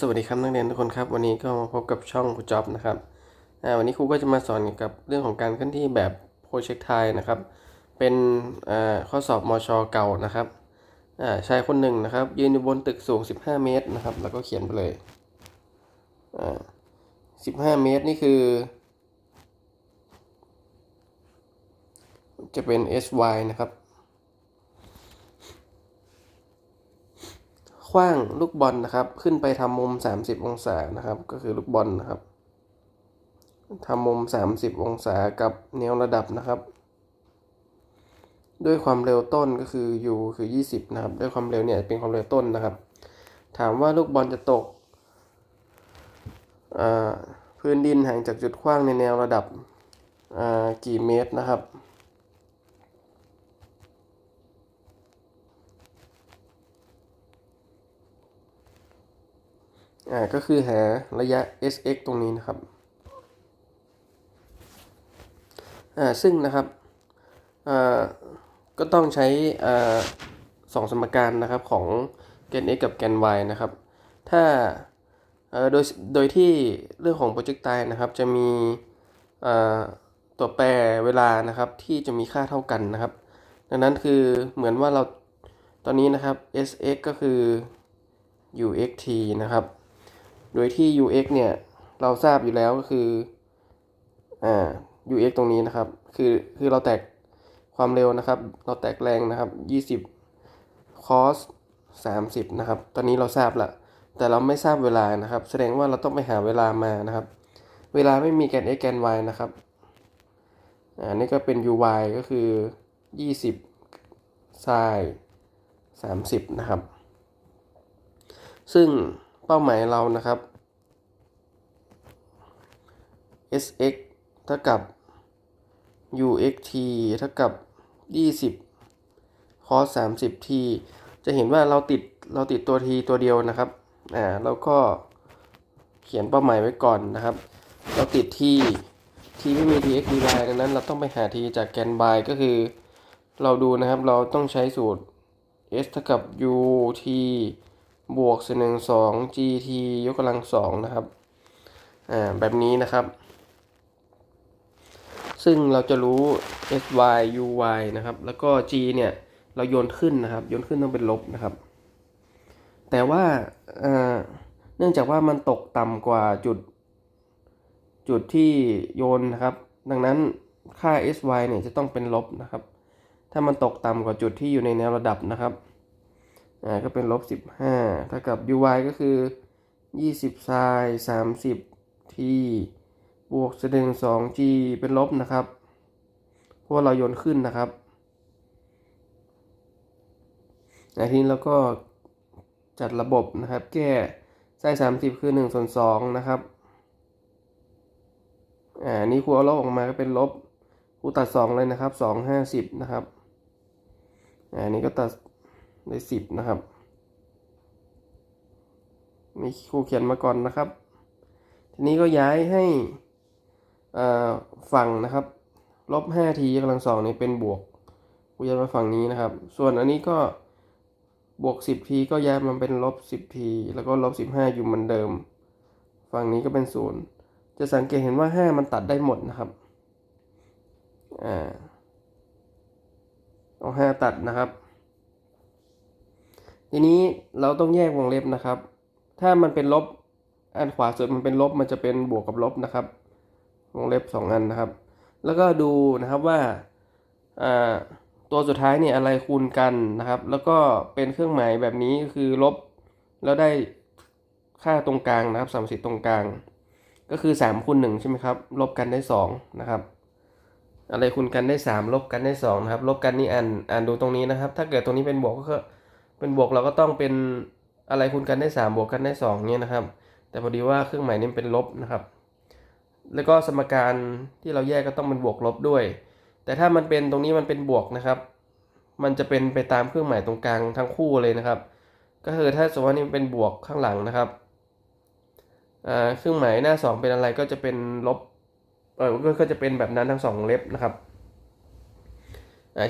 สวัสดีครับนักเรียนทุกคนครับวันนี้ก็มาพบกับช่องครูจ็อบนะครับวันนี้ครูก็จะมาสอนเกี่ยวกับเรื่องของการเคลื่อนที่แบบโปรเจกต์ไทนะครับ เป็นข้อสอบมชเก่านะครับาชายคนหนึ่งนะครับ ยืนอยู่บนตึกสูง 15 เมตรนะครับ แล้วก็เขียนไปเลยอ่า15 เมตรนี่คือ จะเป็น sy นะครับ ขว้างลูกบอลนะครับ ขึ้นไปทำมุม 30 องศานะครับ ก็คือลูกบอลนะครับทำมุม 30 องศากับแนวระดับนะครับ ด้วยความเร็วต้นก็คือ u คือ 20 นะครับ ด้วยความเร็วเนี่ยเป็นความเร็วต้นนะครับ ถามว่าลูกบอลจะตกพื้นดินห่างจากจุดขว้างในแนวระดับกี่เมตรนะครับ อ่าก็คือหาระยะ sx ตรงนี้นะครับอ่าซึ่งนะครับอ่าก็ต้องใช้อ่าสองสมการนะครับของแกน x กับแกน y นะครับ ถ้าอ่อโดยโดยที่เรื่องของโปรเจกต์ไตนะครับจะมีอ่าตัวแปรเวลานะครับที่จะมีค่าเท่ากันนะครับ ดังนั้นคือเหมือนว่าเราตอนนี้นะครับ sx ก็คือ uxt นะครับ ดยที่ ux เนี่ยเราทราบอยู่แล้วก็คืออ่า ux ตรงนี้นะครับ คือคือเราแตกความเร็วนะครับ เราแตกแรงนะครับ 20 cos 30 นะครับ ตอนนี้เราทราบละแต่เราไม่ทราบเวลานะครับ แสดงว่าเราต้องไปหาเวลามานะครับ เวลาไม่มีแกน x แกน y นะครับอ่านี่ก็เป็น uy ก็คือ 20 sin 30 นะครับ ซึ่ง เป้าหมายเรานะครับ sx เท่ากับ uxt เท่ากับ 20 cos 30 t จะเห็นว่าเราติดเราติดตัว t ตัวเดียวนะครับ อ่าเราก็เขียนเป้าหมายไว้ก่อนนะครับ เราติด t t ไม่มี tx dy ดังนั้นเราต้องไปหา t จากแกน y ก็คือ เราดูนะครับเราต้องใช้สูตร s เท่ากับ ut บวกเศษหนึ่งสอง gt ยกกำลังสองนะครับ อ่า แบบนี้นะครับ ซึ่งเราจะรู้ sy uy นะครับ แล้วก็ g เนี่ย เราโยนขึ้นนะครับ โยนขึ้นต้องเป็นลบนะครับ แต่ว่าอ่าเนื่องจากว่ามันตกต่ำกว่าจุด จุดที่โยนนะครับ ดังนั้นค่า sy เนี่ยจะต้องเป็นลบนะครับ ถ้ามันตกต่ำกว่าจุดที่อยู่ในแนวระดับนะครับ อ่าก็เป็นลบ 15 เท่ากับ uy ก็คือ 20 sin 30 t บวกเศษหนึ่งสอง g เป็นลบนะครับ เพราะว่าเราโยนขึ้นนะครับทีนี้เราก็จัดระบบนะครับ แก้ไส้30 คือ 1 ส่วน 2 นะครับอ่านี่ครูเอาลบออกมาก็เป็นลบครูตัด 2 เลยนะครับ 2 50 นะครับอ่านี่ก็ตัด ได้10นะครับ มีครูเขียนมาก่อนนะครับ ทีนี้ก็ย้ายให้ฝั่งนะครับลบ 5t กำลังสองนี่เป็นบวกกูย้ายมาฝั่งนี้นะครับ ส่วนอันนี้ก็บวก 10t ก็ย้ายมาเป็นลบ 10t แล้วก็ลบ15อยู่เหมือนเดิม ฝั่งนี้ก็เป็นศูนย์จะสังเกตเห็นว่า5มันตัดได้หมดนะครับอ่าเอา5ตัดนะครับ ทีนี้เราต้องแยกวงเล็บนะครับ ถ้ามันเป็นลบอันขวาสุดมันเป็นลบมันจะเป็นบวกกับลบนะครับ วงเล็บ 2 อันนะครับ แล้วก็ดูนะครับว่าตัวสุดท้ายเนี่ยอะไรคูณกันนะครับ แล้วก็เป็นเครื่องหมายแบบนี้คือลบ แล้วได้ค่าตรงกลางนะครับสามสิบตรงกลาง ก็คือ3คูณ1ใช่ไหมครับลบกันได้2นะครับอะไรคูณกันได้ 3 ลบกันได้2นะครับลบกันนี่อ่านอ่านดูตรงนี้นะครับ ถ้าเกิดตรงนี้เป็นบวกก็ เป็นบวกเราก็ต้องเป็นอะไรคูณกันได้3บวกกันได้2เนี่ยนะครับ แต่พอดีว่าเครื่องหมายนี้เป็นลบนะครับ แล้วก็สมการที่เราแยกก็ต้องเป็นบวกลบด้วย แต่ถ้ามันเป็นตรงนี้มันเป็นบวกนะครับ มันจะเป็นไปตามเครื่องหมายตรงกลางทั้งคู่เลยนะครับ ก็คือถ้าสมมติว่านี่เป็นบวกข้างหลังนะครับเครื่องหมายหน้า 2 เป็นอะไรก็จะเป็นลบก็จะเป็นแบบนั้นทั้งสองเล็บนะครับ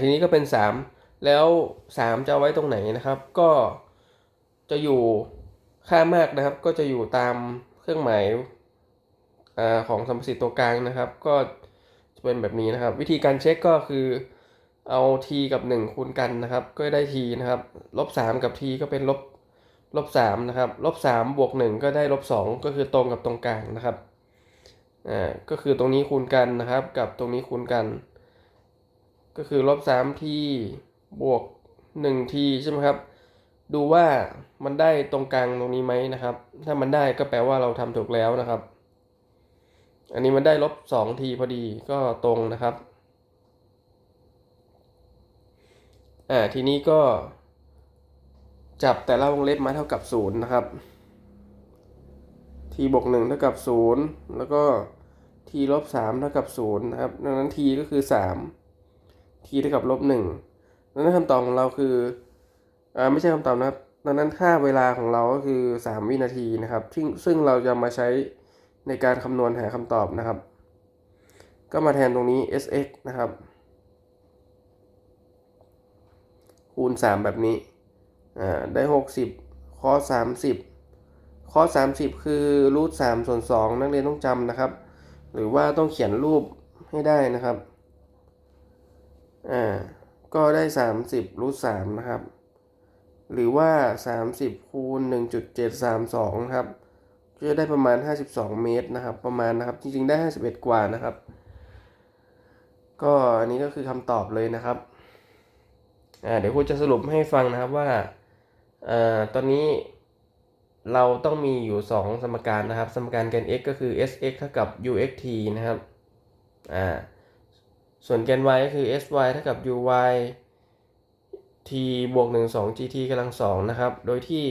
ทีนี้ก็เป็น 3 แล้ว 3 จะเอาไว้ตรงไหนนะครับ ก็จะอยู่ค่ามากนะครับ ก็จะอยู่ตามเครื่องหมายอของสมสิทธิ์ตัวกลางนะครับ ก็จะเป็นแบบนี้นะครับ วิธีการเช็คก็คือเอา t กับ 1 คูณกันนะครับ ก็ได้ t นะครับลบ3กับ t ก็เป็นลบลบ3นะครับลบ3บวก1ก็ได้ลบ2ก็คือตรงกับตรงกลางนะครับอ่าก็คือตรงนี้คูณกันนะครับ กับตรงนี้คูณกัน ก็คือลบ3 t บวก 1 t ใช่ไหมครับ ดูว่ามันได้ตรงกลางตรงนี้ไหมนะครับ ถ้ามันได้ก็แปลว่าเราทำถูกแล้วนะครับ อันนี้มันได้ลบสองทีพอดีก็ตรงนะครับ อ่าทีนี้ก็ จับแต่ละวงเล็บมาเท่ากับศูนย์นะครับ t บวกหนึ่งเท่ากับศูนย์แล้วก็ t ลบสามเท่ากับศูนย์นะครับ ดังนั้น t ก็คือสาม t เท่ากับลบหนึ่ง ดังนั้นคำตอบของเราคืออ่าไม่ใช่คำตอบนะครับดังนั้นค่าเวลาของเราก็คือ 3 วินาทีนะครับซึ่งซึ่งเราจะมาใช้ในการคำนวณหาคำตอบนะครับ ก็มาแทนตรงนี้ sx นะครับคูณ 3 แบบนี้อ่าได้ 60 cos 30 cos 30 คือรูท3ส่วน 2 นักเรียนต้องจำนะครับ หรือว่าต้องเขียนรูปให้ได้นะครับอ่า ก็ได้ 30รูท3นะครับ หรือว่า 30คูณ1.732นะครับก็จะได้ประมาณ 52 เมตรนะครับ ประมาณนะครับ จริงๆได้ 51 กว่านะครับ ก็อันนี้ก็คือคำตอบเลยนะครับ อ่าเดี๋ยวครูจะสรุปให้ฟังนะครับว่าอ่าตอนนี้เราต้องมีอยู่ 2 สมการนะครับ สมการแกน x ก็คือ sx เท่ากับ uxt นะครับ อ่า ส่วนแกน y ก็คือ sy เท่ากับ uy t บวก1 2 gt กำลัง2นะครับ โดยที่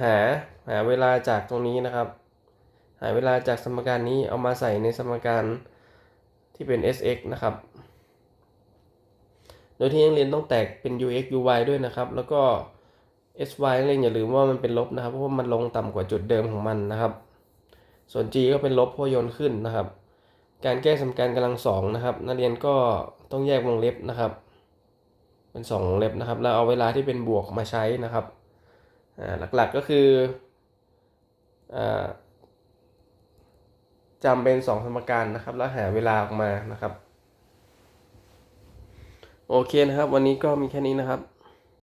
หาหาเวลาจากตรงนี้นะครับ หาเวลาจากสมการนี้เอามาใส่ในสมการที่เป็น sx นะครับ โดยที่นักเรียนต้องแตกเป็น ux uy ด้วยนะครับ แล้วก็ sy นักเรียนอย่าลืมว่ามันเป็นลบนะครับ เพราะว่ามันลงต่ำกว่าจุดเดิมของมันนะครับ ส่วน g ก็เป็นลบเพราะโยนขึ้นนะครับ การแก้สมการกำลังสองนะครับนักเรียนก็ต้องแยกวงเล็บนะครับ เป็นสองวงเล็บนะครับ แล้วเอาเวลาที่เป็นบวกมาใช้นะครับหลักๆก็คืออ่าจำเป็นสองสมการนะครับ แล้วหาเวลาออกมานะครับ โอเคนะครับ วันนี้ก็มีแค่นี้นะครับ